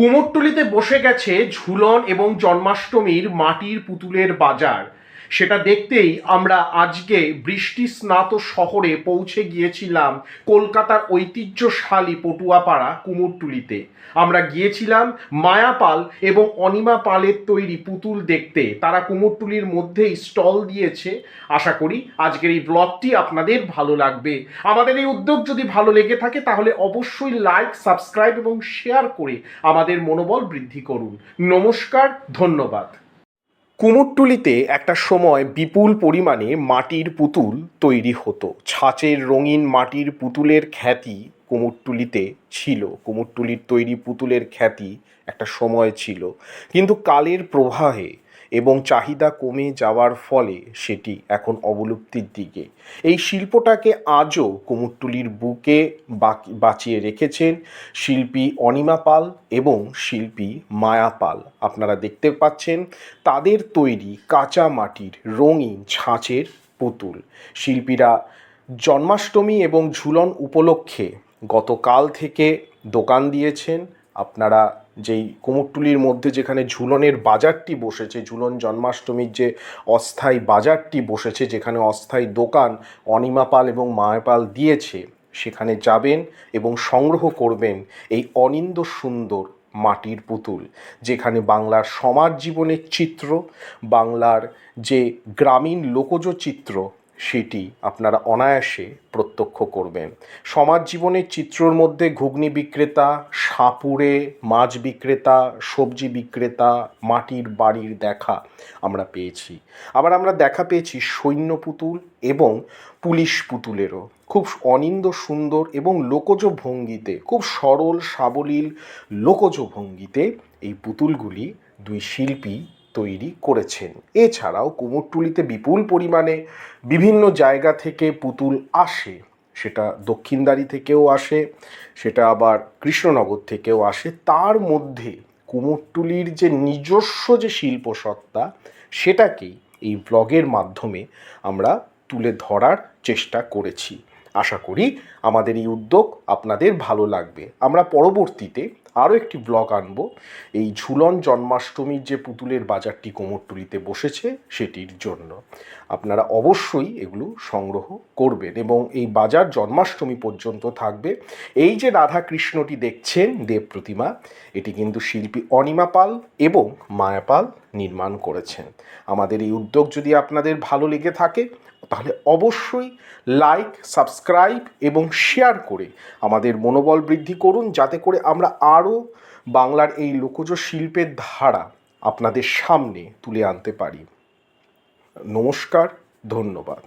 কুমোরটুলিতে বসে গেছে ঝুলন এবং জন্মাষ্টমীর মাটির পুতুলের বাজার। সেটা দেখতেই আমরা আজকে বৃষ্টি স্নাত শহরে পৌঁছে গিয়েছিলাম কলকাতার ঐতিহ্যশালী পটুয়াপাড়া কুমোরটুলিতে। আমরা গিয়েছিলাম মায়াপাল এবং অনিমা পালের তৈরি পুতুল দেখতে। তারা কুমোরটুলির মধ্যেই স্টল দিয়েছে। আশা করি আজকের এই ব্লগটি আপনাদের ভালো লাগবে। আমাদের এই উদ্যোগ যদি ভালো লেগে থাকে তাহলে অবশ্যই লাইক, সাবস্ক্রাইব এবং শেয়ার করে আমাদের মনোবল বৃদ্ধি করুন। নমস্কার, ধন্যবাদ। কুমোরটুলিতে একটা সময় বিপুল পরিমাণে মাটির পুতুল তৈরি হতো। ছাঁচের রঙিন মাটির পুতুলের খ্যাতি কুমোরটুলিতে ছিল। কুমোরটুলির তৈরি পুতুলের খ্যাতি একটা সময় ছিল। কিন্তু কালের প্রবাহে এবং চাহিদা কমে যাওয়ার ফলে সেটি এখন অবলুপ্তির দিকে। এই শিল্পটাকে আজও কুমোরটুলির বুকে বাঁচিয়ে রেখেছেন শিল্পী অনিমা পাল এবং শিল্পী মায়া পাল। আপনারা দেখতে পাচ্ছেন তাদের তৈরি কাঁচা মাটির রঙিন ছাঁচের পুতুল। শিল্পীরা জন্মাষ্টমী এবং ঝুলন উপলক্ষে গতকাল থেকে দোকান দিয়েছেন। আপনারা যেই কুমোরটুলির মধ্যে যেখানে ঝুলনের বাজারটি বসেছে, ঝুলন জন্মাষ্টমীর যে অস্থায়ী বাজারটি বসেছে, যেখানে অস্থায়ী দোকান অনিমা পাল এবং মায়াপাল দিয়েছে, সেখানে যাবেন এবং সংগ্রহ করবেন এই অনিন্দ সুন্দর মাটির পুতুল, যেখানে বাংলার সমাজ জীবনের চিত্র, বাংলার যে গ্রামীণ লোকজ চিত্র সেটি আপনারা অনায়াসে প্রত্যক্ষ করবেন। সমাজ জীবনের চিত্রর মধ্যে ঘুগনি বিক্রেতা সাপুড়ে মাছ বিক্রেতা, সবজি বিক্রেতা, মাটির বাড়ির দেখা আমরা পেয়েছি। আবার আমরা দেখা পেয়েছি সৈন্য পুতুল এবং পুলিশ পুতুলেরও। খুব অনিন্দ সুন্দর এবং লোকজ ভঙ্গিতে, খুব সরল সাবলীল লোকজ ভঙ্গিতে এই পুতুলগুলি দুই শিল্পী তৈরি করেছেন। এছাড়াও কুমোরটুলিতে বিপুল পরিমাণে বিভিন্ন জায়গা থেকে পুতুল আসে। সেটা দক্ষিণদারি থেকেও আসে, সেটা আবার কৃষ্ণনগর থেকেও আসে। তার মধ্যে কুমোরটুলির যে নিজস্ব যে শিল্পসত্তা, সেটাকেই এই ব্লগের মাধ্যমে আমরা তুলে ধরার চেষ্টা করেছি। আশা করি আমাদের এই উদ্যোগ আপনাদের ভালো লাগবে। আমরা পরবর্তীতে আরও একটি ব্লগ আনব। এই ঝুলন জন্মাষ্টমীর যে পুতুলের বাজারটি কোমরটুলিতে বসেছে, সেটির জন্য। আপনারা অবশ্যই এগুলো সংগ্রহ করবেন এবং এই বাজার জন্মাষ্টমী পর্যন্ত থাকবে। এই যে রাধা কৃষ্ণটি দেখছেন, দেব প্রতিমা, এটি কিন্তু শিল্পী অনিমা পাল এবং মায়াপাল নির্মাণ করেছেন। আমাদের এই উদ্যোগ যদি আপনাদের ভালো লেগে থাকে, তাহলে অবশ্যই লাইক, সাবস্ক্রাইব এবং শেয়ার করে আমাদের মনোবল বৃদ্ধি করুন, যাতে করে আমরা আরও বাংলার এই লোকজ শিল্পের ধারা আপনাদের সামনে তুলে আনতে পারি। নমস্কার ধন্যবাদ।